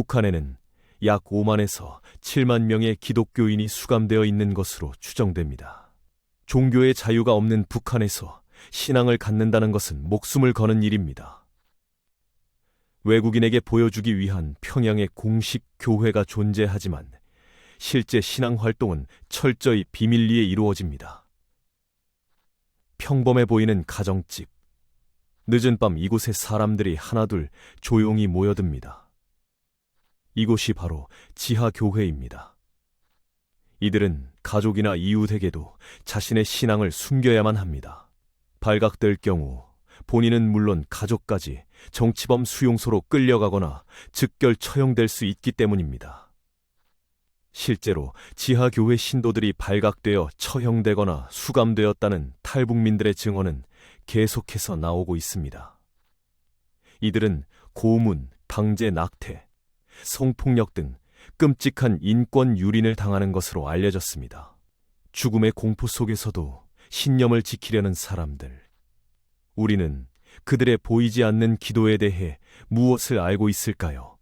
북한에는 약 5만에서 7만 명의 기독교인이 수감되어 있는 것으로 추정됩니다. 종교의 자유가 없는 북한에서 신앙을 갖는다는 것은 목숨을 거는 일입니다. 외국인에게 보여주기 위한 평양의 공식 교회가 존재하지만 실제 신앙 활동은 철저히 비밀리에 이루어집니다. 평범해 보이는 가정집. 늦은 밤 이곳에 사람들이 하나둘 조용히 모여듭니다. 이곳이 바로 지하교회입니다. 이들은 가족이나 이웃에게도 자신의 신앙을 숨겨야만 합니다. 발각될 경우 본인은 물론 가족까지 정치범 수용소로 끌려가거나 즉결 처형될 수 있기 때문입니다. 실제로 지하교회 신도들이 발각되어 처형되거나 수감되었다는 탈북민들의 증언은 계속해서 나오고 있습니다. 이들은 고문, 강제 낙태, 성폭력 등 끔찍한 인권 유린을 당하는 것으로 알려졌습니다. 죽음의 공포 속에서도 신념을 지키려는 사람들. 우리는 그들의 보이지 않는 기도에 대해 무엇을 알고 있을까요?